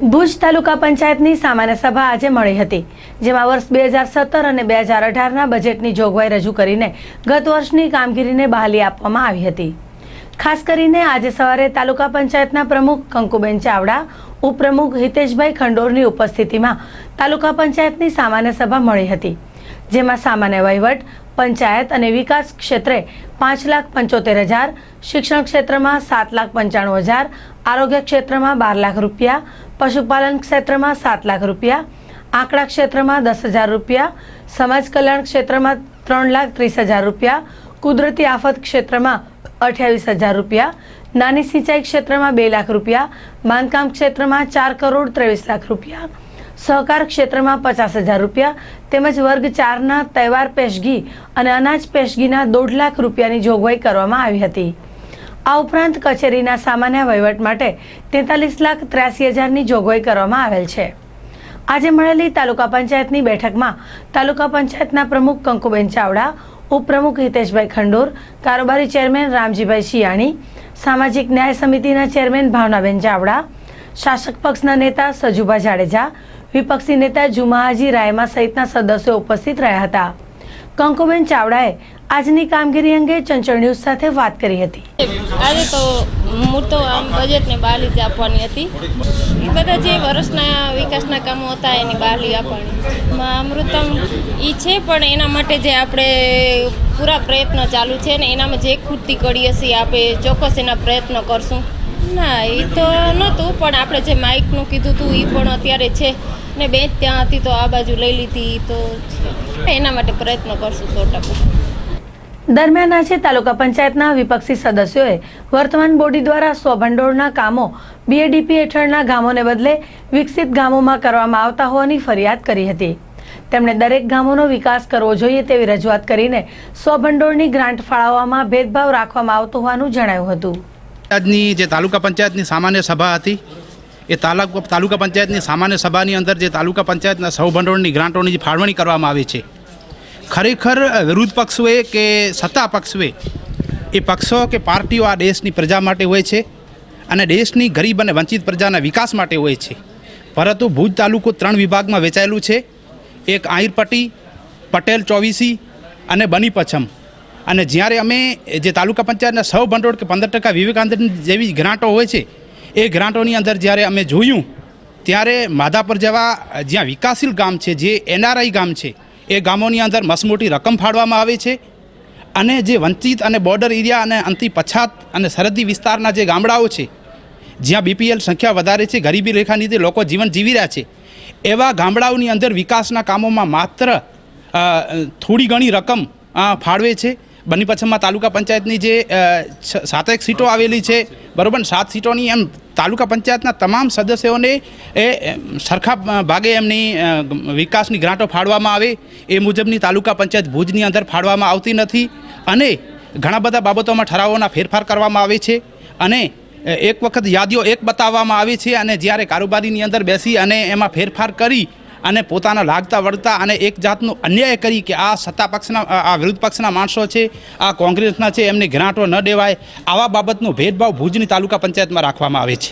ભુજ તાલુકા પંચાયતની સામાન્ય સભા આજે મળી હતી, જેમાં વર્ષ બે હજાર સત્તર અને બે હજાર અઢારના બજેટની જોગવાઈ રજૂ કરીને ગત વર્ષની કામગીરીને બહાલી આપવામાં આવી હતી. ખાસ કરીને આજે સવારે તાલુકા પંચાયતના પ્રમુખ કંકુબેન ચાવડા, ઉપપ્રમુખ હિતેશભાઈ ખંડોરની ઉપસ્થિતિમાં તાલુકા પંચાયતની સામાન્ય સભા મળી હતી, જેમાં સામાન્ય વહીવટ, પંચાયત અને વિકાસ ક્ષેત્રે પાંચ લાખ પંચોતેર હજાર, શિક્ષણ ક્ષેત્રમાં સાત લાખ પંચાણું હજાર, આરોગ્ય ક્ષેત્રમાં બાર લાખ રૂપિયા પશુપાલન ક્ષેત્રમાં સાત લાખ રૂપિયા, આંકડા ક્ષેત્રમાં દસ હજાર રૂપિયા, સમાજ કલ્યાણ ક્ષેત્રમાં ત્રણ લાખ ત્રીસ હજાર રૂપિયા, કુદરતી આફત ક્ષેત્રમાં અઠ્યાવીસ હજાર રૂપિયા, નાની સિંચાઈ ક્ષેત્રમાં બે લાખ રૂપિયા, બાંધકામ ક્ષેત્રમાં ચાર કરોડ ત્રેવીસ લાખ રૂપિયા, સહકાર ક્ષેત્રમાં પચાસ હજાર રૂપિયા, તેમજ વર્ગ ચારના તહેવાર પેશગી અને અનાજ પેશગીના દોઢ લાખ રૂપિયાની જોગવાઈ કરવામાં આવી હતી. આ ઉપરાંત કચેરીના સામાન્ય વહીવટ માટે તેતાલીસ લાખ ત્ર્યાસી હજારની જોગવાઈ કરવામાં આવેલ છે. આજે મળેલી તાલુકા પંચાયતની બેઠકમાં તાલુકા પંચાયતના પ્રમુખ કંકુબેન ચાવડા, ઉપપ્રમુખ હિતેશભાઈ ખંડોર, કારોબારી ચેરમેન રામજીભાઈ શિયાણી, સામાજિક ન્યાય સમિતિના ચેરમેન ભાવનાબેન ચાવડા, શાસક પક્ષના નેતા સજુભા જાડેજા, વિપક્ષી નેતા જુમાહાજી રાયમા સહિતના સદસ્યો ઉપસ્થિત રહ્યા હતા. કંકુબેન ચાવડાએ આજની કામગીરી અંગે ચંચળ ન્યૂઝ સાથે વાત કરી હતી. આજે તો હું તો આમ બજેટને બહાલી આપવાની હતી. એ બધા જે વર્ષના વિકાસના કામો હતા એની બહાલી આપવાની. અમૃતમ એ છે, પણ એના માટે જે આપણે પૂરા પ્રયત્ન ચાલુ છે ને એનામાં જે ખૂટતી કડી હશે આપણે ચોક્કસ એના પ્રયત્નો કરશું. ના એ તો નહોતું, પણ આપણે જે માઇકનું કીધું હતું એ પણ અત્યારે છે. ને બેંચ ત્યાં હતી તો આ બાજુ લઈ લીધી તો છે. એના માટે પ્રયત્ન કરશું સો ટકા. દરમિયાન આજે તાલુકા પંચાયતના વિપક્ષી સદસ્યોએ વર્તમાન બોડી દ્વારા સ્વભંડોળના કામો બીએડીપી હેઠળના ગામોને બદલે વિકસિત ગામોમાં કરવામાં આવતા હોવાની ફરિયાદ કરી હતી. તેમણે દરેક ગામોનો વિકાસ કરવો જોઈએ તેવી રજૂઆત કરીને સ્વભંડોળની ગ્રાન્ટ ફાળવવામાં ભેદભાવ રાખવામાં આવતો હોવાનું જણાવ્યું હતું. આજની જે તાલુકા પંચાયતની સામાન્ય સભા હતી એ તાલુકા તાલુકા પંચાયતની સામાન્ય સભાની અંદર જે તાલુકા પંચાયતના સૌ ભંડોળની ગ્રાન્ટોની જે ફાળવણી કરવામાં આવી છે, ખરેખર વિરુદ્ધ પક્ષોએ કે સત્તા પક્ષોએ, એ પક્ષો કે પાર્ટીઓ આ દેશની પ્રજા માટે હોય છે અને દેશની ગરીબ અને વંચિત પ્રજાના વિકાસ માટે હોય છે. પરંતુ ભુજ તાલુકો ત્રણ વિભાગમાં વેચાયેલું છે, એક આહિરપટ્ટી પટેલ ચોવીસી અને બની પછમ. અને જ્યારે અમે જે તાલુકા પંચાયતના સૌ ભંડોળ કે પંદર ટકા વિવેકાનંદ જેવી ગ્રાન્ટો હોય છે એ ગ્રાન્ટોની અંદર જ્યારે અમે જોયું, ત્યારે માધાપર જેવા જ્યાં વિકાસશીલ ગામ છે, જે એનઆરઆઈ ગામ છે, એ ગામોની અંદર મસમોટી રકમ ફાળવામાં આવે છે અને જે વંચિત અને બોર્ડર એરિયા અને અંતિ પછાત અને સરહદી વિસ્તારના જે ગામડાઓ છે, જ્યાં બીપીએલ સંખ્યા વધારે છે, ગરીબી રેખા નીચે લોકો જીવન જીવી રહ્યા છે, એવા ગામડાઓની અંદર વિકાસના કામોમાં માત્ર થોડી ઘણી રકમ ફાળવે છે બની પચ્છમમાં તાલુકા પંચાયતની જે સાત એક સીટો આવેલી છે, બરાબર સાત સીટોની એમ તાલુકા પંચાયતના તમામ સદસ્યોને એ સરખા ભાગે એમની વિકાસની ગ્રાન્ટો ફાળવામાં આવે. એ મુજબની તાલુકા પંચાયત ભુજની અંદર ફાળવામાં આવતી નથી અને ઘણા બધા બાબતોમાં ઠરાવોના ફેરફાર કરવામાં આવે છે અને એક વખત યાદીઓ એક બતાવવામાં આવે છે અને જ્યારે કારોબારીની અંદર બેસી અને એમાં ફેરફાર કરી અને પોતાના લાગતા વળતા અને એક જાતનો અન્યાય કરી કે આ સત્તા પક્ષના, આ વિરુદ્ધ પક્ષના માણસો છે, આ કોંગ્રેસના છે, એમને ઘેરાટો ન દેવાય, આવા બાબતનો ભેદભાવ ભુજની તાલુકા પંચાયતમાં રાખવામાં આવે છે.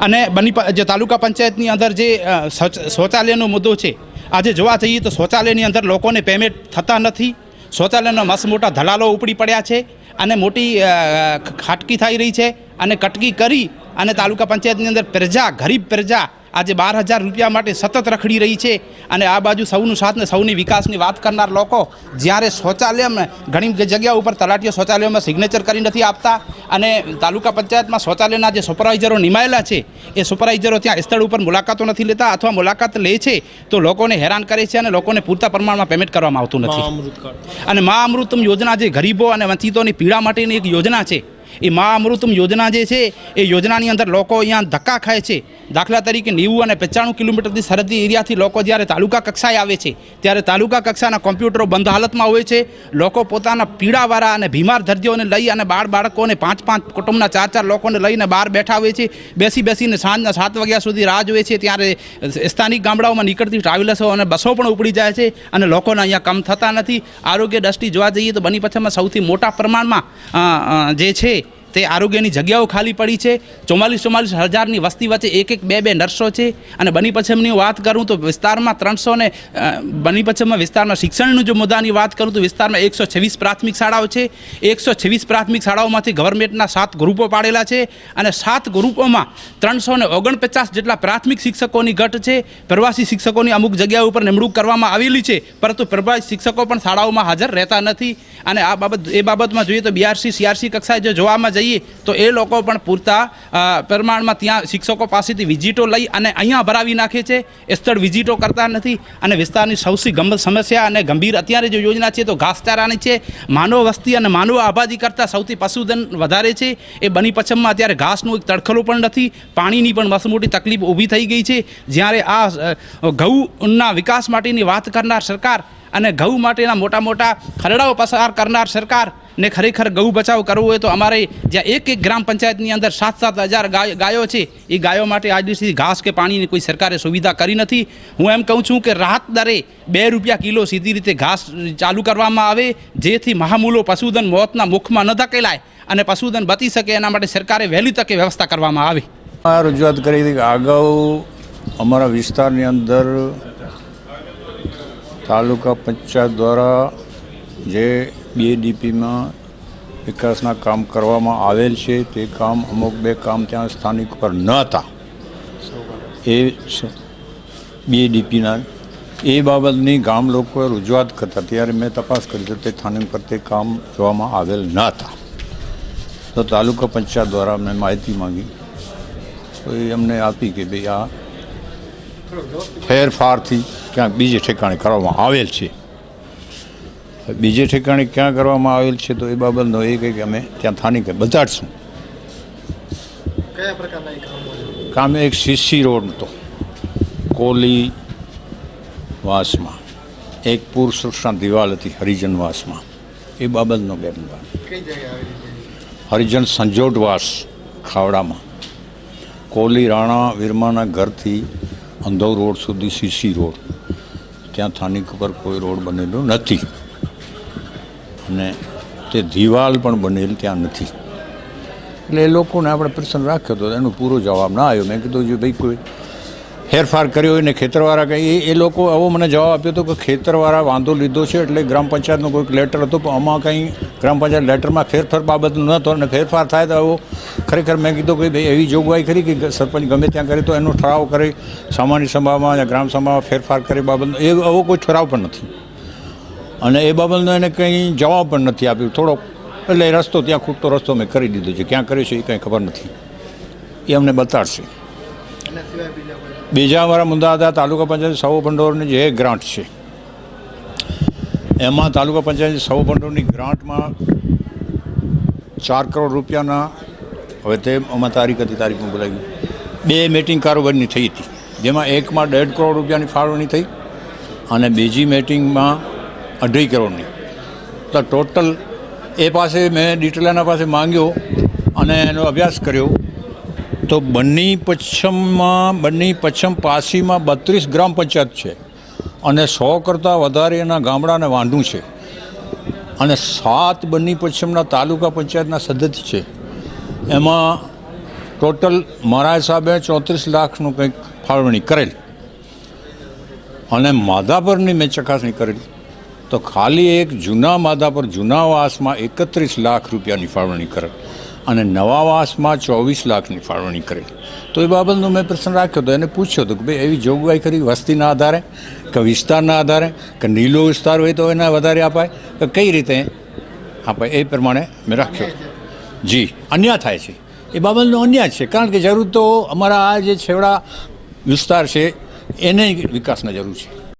અને બની જે તાલુકા પંચાયતની અંદર જે શૌચાલયનો મુદ્દો છે, આજે જોવા જઈએ તો શૌચાલયની અંદર લોકોને પેમેન્ટ થતા નથી, શૌચાલયના મસ્ત મોટા ધલાલો ઉપડી પડ્યા છે, અને મોટી ખાટકી થઈ રહી છે, અને કટકી કરી અને તાલુકા પંચાયતની અંદર પ્રજા ગરીબ પ્રજા આજે બાર હજાર રૂપિયા માટે સતત રખડી રહી છે. અને આ બાજુ સૌનું સાથ ને સૌની વિકાસની વાત કરનાર લોકો જ્યારે શૌચાલયમાં ઘણી જગ્યા ઉપર તલાટીઓ શૌચાલયોમાં સિગ્નેચર કરી નથી આપતા અને તાલુકા પંચાયતમાં શૌચાલયના જે સુપરવાઇઝરો નિમાયેલા છે એ સુપરવાઇઝરો ત્યાં સ્થળ ઉપર મુલાકાતો નથી લેતા અથવા મુલાકાત લે છે તો લોકોને હેરાન કરે છે અને લોકોને પૂરતા પ્રમાણમાં પેમેન્ટ કરવામાં આવતું નથી. અને મા અમૃતમ યોજના જે ગરીબો અને વંચિતોની પીડા માટેની એક યોજના છે એ મા અમૃતમ યોજના જે છે, એ યોજનાની અંદર લોકો અહીંયા ધક્કા ખાય છે. દાખલા તરીકે નેવું અને પચાણું કિલોમીટરથી સરહદી એરિયાથી લોકો જ્યારે તાલુકા કક્ષાએ આવે છે, ત્યારે તાલુકા કક્ષાના કોમ્પ્યુટરો બંધ હાલતમાં હોય છે. લોકો પોતાના પીડાવાળા અને બીમાર દર્દીઓને લઈ અને બાળ બાળકોને પાંચ પાંચ કુટુંબના ચાર ચાર લોકોને લઈને બહાર બેઠા હોય છે. બેસી બેસીને સાંજના સાત વાગ્યા સુધી રાહ જોવે છે, ત્યારે સ્થાનિક ગામડાઓમાં નીકળતી ટ્રાવેલર્સો અને બસો પણ ઉપડી જાય છે અને લોકોને અહીંયા કમ થતા નથી. આરોગ્ય દ્રષ્ટિ જોવા જઈએ તો બની પછામાં સૌથી મોટા પ્રમાણમાં જે છે તે આરોગ્યની જગ્યાઓ ખાલી પડી છે. ચોમાલીસ ચોમાલીસ હજારની વસ્તી વચ્ચે એક એક બે બે નર્સો છે. અને બની પછમની વાત કરું તો વિસ્તારમાં ત્રણસો ને બની પશ્ચિમમાં વિસ્તારમાં શિક્ષણનું જો મુદ્દાની વાત કરું તો વિસ્તારમાં એકસો છવ્વીસ પ્રાથમિક શાળાઓ છે. એકસો છવ્વીસ પ્રાથમિક શાળાઓમાંથી ગવર્મેન્ટના સાત ગ્રુપો પાડેલા છે. અને સાત ગ્રુપોમાં ત્રણસો ને ઓગણપચાસ જેટલા પ્રાથમિક શિક્ષકોની ઘટ છે. પ્રવાસી શિક્ષકોની અમુક જગ્યા ઉપર નિમણૂક કરવામાં આવેલી છે. પરંતુ પ્રવાસી શિક્ષકો પણ શાળાઓમાં હાજર રહેતા નથી. અને આ બાબત એ બાબતમાં જોઈએ તો બીઆરસી સીઆરસી કક્ષાએ જો જોવામાં જઈએ તો એ લોકો પણ પૂરતા પ્રમાણમાં ત્યાં શિક્ષકો પાસેથી વિઝિટો લઈ અને અહીંયા ભરાવી નાખે છે. એ સ્થળ વિઝિટો કરતા નથી અને વિસ્તારની સૌથી ગંભીર સમસ્યા અને ગંભીર અત્યારે જો યોજના છે તો ઘાસચારાની છે. માનવ વસ્તી અને માનવ આબાદી કરતાં સૌથી પશુધન વધારે છે. એ બની પચ્છમમાં અત્યારે ઘાસનું એક તડખલું પણ નથી. પાણીની પણ મસ્ત મોટી તકલીફ ઊભી થઈ ગઈ છે. જ્યારે આ ઘઉંના વિકાસ માટેની વાત કરનાર સરકાર અને ઘઉં માટેના મોટા મોટા ખરડાઓ પસાર કરનાર સરકાર ને ખરેખર ગૌ બચાવ કરવો હોય તો અમારે જ્યાં એક એક ગ્રામ પંચાયતની અંદર સાત સાત હજાર ગાય છે, એ ગાયો માટે આજ દિવસથી ઘાસ કે પાણીની કોઈ સરકારે સુવિધા કરી નથી. હું એમ કહું છું કે રાહત દરે બે રૂપિયા કિલો સીધી રીતે ઘાસ ચાલુ કરવામાં આવે, જેથી મહામૂલો પશુધન મોતના મુખમાં ન ધકેલાય અને પશુધન બચી શકે એના માટે સરકારે વહેલી તકે વ્યવસ્થા કરવામાં આવે. રજૂઆત કરી હતી કે અગાઉ અમારા વિસ્તારની અંદર તાલુકા પંચાયત દ્વારા જે બીએડીપીમાં વિકાસના કામ કરવામાં આવેલ છે, તે કામ અમુક બે કામ ત્યાં સ્થાનિક પર ન હતા. એ બીએડીપીના એ બાબતની ગામ લોકોએ રજૂઆત કરતા, ત્યારે મેં તપાસ કરી તો તે સ્થાનિક પર તે કામ જોવામાં આવેલ ન હતા. તો તાલુકા પંચાયત દ્વારા મેં માહિતી માંગી. તો એ અમને આપી કે ભાઈ આ ફેરફારથી ક્યાંક બીજે ઠેકાણે કરવામાં આવેલ છે. બીજે ઠેકાણે ક્યાં કરવામાં આવેલ છે તો એ બાબતનો એ કંઈક અમે ત્યાં સ્થાનિકે બતાડશું કામ એક સીસી રોડ હતો કોલી વાસમાં. એક પૂર દિવાલ હતી હરિજન વાસમાં. એ બાબતનો બેન હરિજન સંજોટવાસ ખાવડામાં. કોલી રાણા વિરમાના ઘરથી અંધવ રોડ સુધી સીસી રોડ. ત્યાં સ્થાનિક પર કોઈ રોડ બનેલો નથી. અને તે દિવાલ પણ બનેલ ત્યાં નથી. એટલે એ લોકોને આપણે પ્રશ્ન રાખ્યો હતો એનો પૂરો જવાબ ના આવ્યો. મેં કીધું ભાઈ, કોઈ ફેરફાર કર્યો હોય ને ખેતરવાળા કંઈ, એ- એ લોકો આવો મને જવાબ આપ્યો હતો કે ખેતરવાળા વાંધો લીધો છે એટલે ગ્રામ પંચાયતનો કોઈક લેટર હતો પણ આમાં કંઈ ગ્રામ પંચાયત લેટરમાં ફેરફાર બાબતનું નહોતો અને ફેરફાર થાય તો એવું ખરેખર મેં કીધું કે ભાઈ એવી જોગવાઈ કરી કે સરપંચ ગમે ત્યાં કરે તો એનો ઠરાવ કરી, સામાન્ય સભામાં ગ્રામ સભામાં ફેરફાર કરી બાબતનો. એ એવો કોઈ ઠરાવ પણ નથી. અને એ બાબતનો એને કંઈ જવાબ પણ નથી આપ્યો. થોડો એટલે રસ્તો ત્યાં ખૂટતો રસ્તો મેં કરી દીધો છે. ક્યાં કર્યો છે એ કંઈ ખબર નથી. એ અમને બતાડશે. બીજા અમારા મુદ્દા હતા તાલુકા પંચાયત સૌ ભંડોળની જે ગ્રાન્ટ છે. એમાં તાલુકા પંચાયત સૌ ભંડોળની ગ્રાન્ટમાં ચાર કરોડ રૂપિયાના, હવે તે આમાં તારીખ હતી, તારીખમાં બોલાવી બે મિટિંગ કારોબારની થઈ હતી, જેમાં એકમાં દોઢ કરોડ રૂપિયાની ફાળવણી થઈ અને બીજી મિટિંગમાં અઢી કરોડની. તો ટોટલ એ પાસે મેં ડિટેલાના પાસે માંગ્યો અને એનો અભ્યાસ કર્યો. તો બન્ની પચ્છમમાં, બન્ની પચ્છમ પાસીમાં બત્રીસ ગ્રામ પંચાયત છે. અને સો કરતાં વધારે એના ગામડાને વાંધું છે. અને સાત બન્ની પશ્ચિમના તાલુકા પંચાયતના સદસ્ય છે. એમાં ટોટલ મારા હિસાબે ચોત્રીસ લાખનું કંઈક ફાળવણી કરેલ. અને માધાપરની મેં ચકાસણી કરેલી. તો ખાલી એક જૂના માધાપર જૂના વાસમાં એકત્રીસ લાખ રૂપિયાની ફાળવણી કરેલ. અને નવા વાસમાં ચોવીસ લાખની ફાળવણી કરી. તો એ બાબતનો મેં પ્રશ્ન રાખ્યો હતો એને પૂછ્યો હતો કે ભાઈ એવી જોગવાઈ કરી વસ્તીના આધારે કે વિસ્તારના આધારે કે નીલો વિસ્તાર હોય તો એને વધારે અપાય? કે કઈ રીતે અપાય એ પ્રમાણે મેં રાખ્યો. જી, અન્યાય થાય છે. એ બાબતનો અન્યાય છે. કારણ કે જરૂર તો અમારા આ જે છેવડા વિસ્તાર છે, એને વિકાસની જરૂર છે.